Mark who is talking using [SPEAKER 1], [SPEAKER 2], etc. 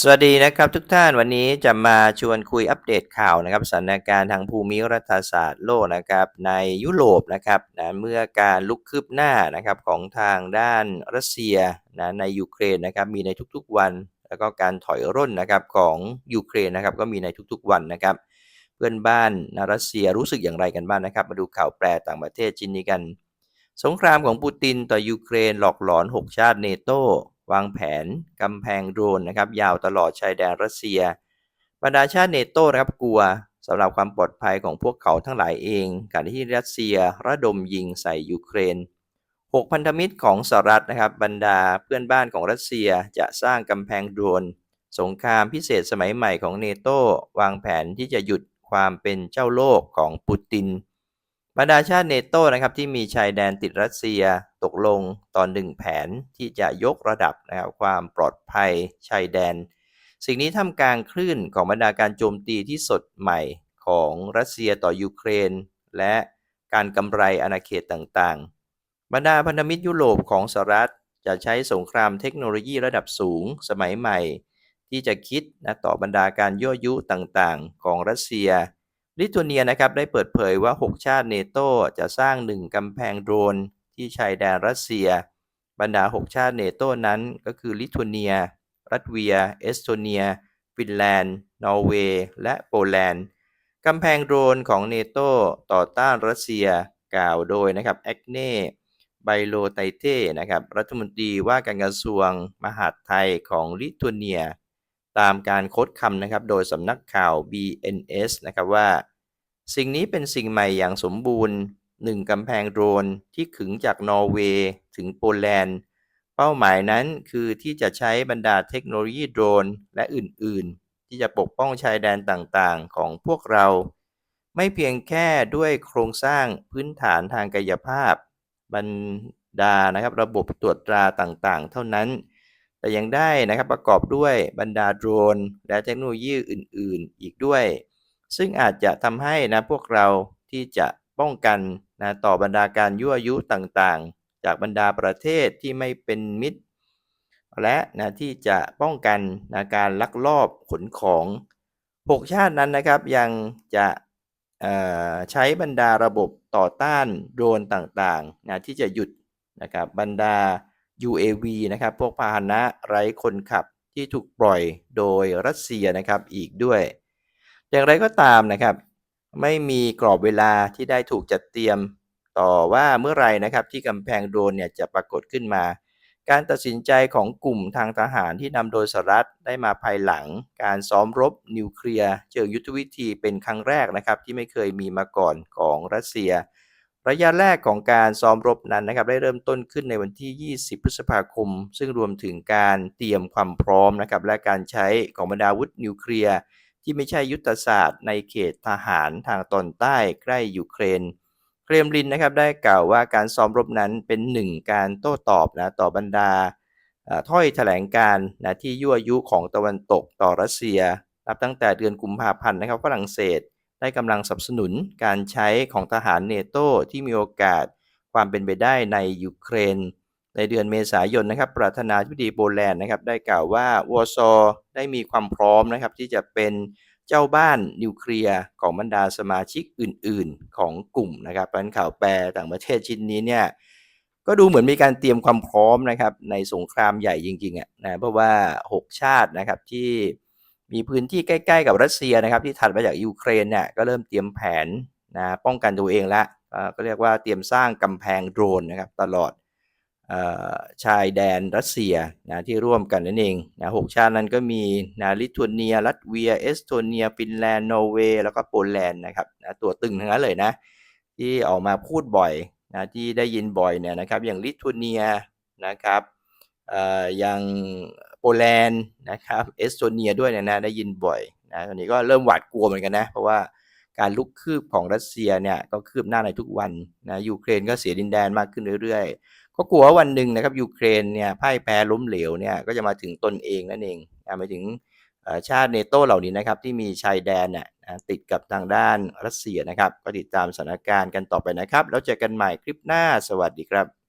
[SPEAKER 1] สวัสดีนะครับทุกท่านวันนี้จะมาชวนคุยอัปเดตข่าวนะครับสถานการณ์ทางภูมิรัฐศาสตร์โลกนะครับในยุโรปนะครับนะเมื่อการลุกคืบหน้านะครับของทางด้านรัสเซียนะในยูเครนนะครับมีในทุกๆวัน แล้วก็การถอยร่นนะครับของยูเครนนะครับก็มีในทุกๆวันนะครับ เพื่อนบ้านนะรัสเซียรู้สึกอย่างไรกันบ้างนะครับ มาดูข่าวแปรต่างประเทศชิ้นนี้กัน สงครามของปูตินต่อยูเครนหลอกหลอน 6 ชาติเนโต วางแผนกำแพงโดรนนะครับยาวตลอดชายแดนรัสเซีย บรรดาชาติเนโตนะครับกลัวสำหรับความปลอดภัยของพวกเขาทั้งหลายเอง การที่รัสเซียระดมยิงใส่ยูเครน 6 พันธมิตรของสหรัฐนะครับบรรดาเพื่อนบ้านของรัสเซียจะสร้างกำแพงโดรนสงครามพิเศษสมัยใหม่ของเนโตวางแผนที่จะหยุดความเป็นเจ้าโลกของปูติน บรรดาชาติเนโตนะครับที่มีชายแดนติดรัสเซียตกลงตอนหนึ่งแผนที่จะยกระดับนะครับความปลอดภัยชายแดน สิ่งนี้ทำกลางคลื่นของบรรดาการโจมตีที่สดใหม่ของรัสเซียต่อยูเครน และการกำไรอาณาเขตต่างๆ บรรดาพันธมิตรยุโรปของสหรัฐจะใช้สงครามเทคโนโลยีระดับสูงสมัยใหม่ ที่จะคิดนะต่อบรรดาการยั่วยุต่างๆ ของรัสเซีย ลิทัวเนียนะครับได้เปิดเผยว่า 6 ชาติเนโตจะสร้างหนึ่งกำแพงโดรน ที่ชายแดนรัสเซีย บรรดา 6 ชาติเนโตนั้นก็คือลิทัวเนีย รัสเวีย เอสโตเนีย ฟินแลนด์ นอร์เวย์ และโปแลนด์ กำแพงโดรนของเนโตต่อต้านรัสเซียกล่าวโดยนะครับแอกเน่ไบโลไตเต้นะครับรัฐมนตรีว่าการกระทรวงมหาดไทยของลิทัวเนีย ตามการโค้ดคำนะครับ โดยสำนักข่าว BNS นะครับว่า สิ่งนี้เป็นสิ่งใหม่อย่างสมบูรณ์หนึ่งกำแพงโดรนที่ขึงจากนอร์เวย์ถึงโปแลนด์ เป้าหมายนั้นคือที่จะใช้บรรดาเทคโนโลยีโดรนและอื่น ๆ ที่จะปกป้องชายแดนต่างๆ ของพวกเรา ไม่เพียงแค่ด้วยโครงสร้างพื้นฐานทางกายภาพบรรดานะครับระบบตรวจตราต่างๆ เท่านั้น แต่ยังได้นะครับประกอบด้วยบรรดาโดรน และเทคโนโลยีอื่น ๆ อีกด้วย ซึ่งอาจจะทำให้นะพวกเราที่จะป้องกันนะต่อบรรดาการยั่วยุต่างๆ จากบรรดาประเทศที่ไม่เป็นมิตร และนะที่จะป้องกันนะการลักลอบขนของ 6 ชาตินั้นนะครับยังจะใช้บรรดาระบบต่อต้านโดรนต่างๆนะที่จะหยุดนะครับบรรดา UAV นะครับพวกพาหนะไร้คนขับที่ถูกปล่อยโดยรัสเซียนะครับอีกด้วย อย่างไรก็ตามนะครับ ไม่มีกรอบเวลาที่ได้ถูกจัดเตรียมต่อว่าเมื่อไรนะครับที่กำแพงโดรนเนี่ยจะปรากฏขึ้นมา การตัดสินใจของกลุ่มทางทหารที่นำโดยสหรัฐได้มาภายหลัง การซ้อมรบนิวเคลียร์เชิงยุทธวิธีเป็นครั้งแรกนะครับที่ไม่เคยมีมาก่อนของรัสเซีย ระยะแรกของการซ้อมรบนั้นนะครับได้เริ่มต้นขึ้นในวันที่ 20 พฤษภาคม ซึ่งรวมถึงการเตรียมความพร้อมนะครับและการใช้ของบรรดาวุธนิวเคลียร์ที่ไม่ใช่ยุทธศาสตร์ในเขตทหารทางตอนใต้ใกล้ยูเครน เครมลินนะครับได้กล่าวว่าการซ้อมรบนั้นเป็นหนึ่งการโต้ตอบนะต่อบรรดาถ้อยแถลงการนะที่ยั่วยุของตะวันตกต่อรัสเซีย นับตั้งแต่เดือนกุมภาพันธ์นะครับฝรั่งเศส ได้กำลังสนับสนุนการใช้ของทหารเนโตที่มีโอกาสความเป็นไปได้ในยูเครน ในเดือนเมษายนนะครับ ประธานาธิบดีโปแลนด์นะครับ ได้กล่าวว่าวอร์ซอได้มีความพร้อมนะครับที่จะเป็นเจ้าบ้านนิวเคลียร์ของบรรดาสมาชิกอื่น ๆ ของกลุ่มนะครับเป็นข่าวแปลต่างประเทศชิ้นนี้เนี่ยก็ดูเหมือนมีการเตรียมความพร้อมนะครับในสงครามใหญ่จริงๆอะนะเพราะว่า 6 ชาตินะครับที่ มีพื้นที่ใกล้ๆกับรัสเซียนะครับที่ถัดมาจากยูเครนเนี่ยก็เริ่มเตรียมแผนนะป้องกันตัวเองละก็เรียกว่าเตรียมสร้างกำแพงโดรนนะครับตลอดชายแดนรัสเซียนะที่ร่วมกันนั่นเองนะหกชาตินั้นก็มีนะลิทัวเนีย ลัตเวีย เอสโตเนีย ฟินแลนด์ นอร์เวย์ แล้วก็โปแลนด์นะครับนะตัวตึงทั้งนั้นเลยนะ ที่ออกมาพูดบ่อยนะที่ได้ยินบ่อยเนี่ยนะครับอย่างลิทัวเนียนะครับอย่าง โปแลนด์นะครับเอสโตเนียด้วยนี่ยนะได้ยินบ่อยนะตอนนี้ก็เริ่มหวาดกลัวเหมือนกันนะ เพราะว่าการลุกคืบของรัสเซียเนี่ยก็คืบหน้าในทุกวันนะยูเครนก็เสียดินแดนมากขึ้นเรื่อยๆ ก็กลัวว่าวันหนึ่งนะครับยูเครนเนี่ยพ่ายแพ้ล้มเหลวเนี่ยก็จะมาถึงตนเองนั่นเองหมายถึงชาติเนโตเหล่านี้นะครับที่มีชายแดนเนี่ยติดกับทางด้านรัสเซียนะครับ ก็ติดตามสถานการณ์กันต่อไปนะครับ แล้วเจอกันใหม่คลิปหน้าสวัสดีครับ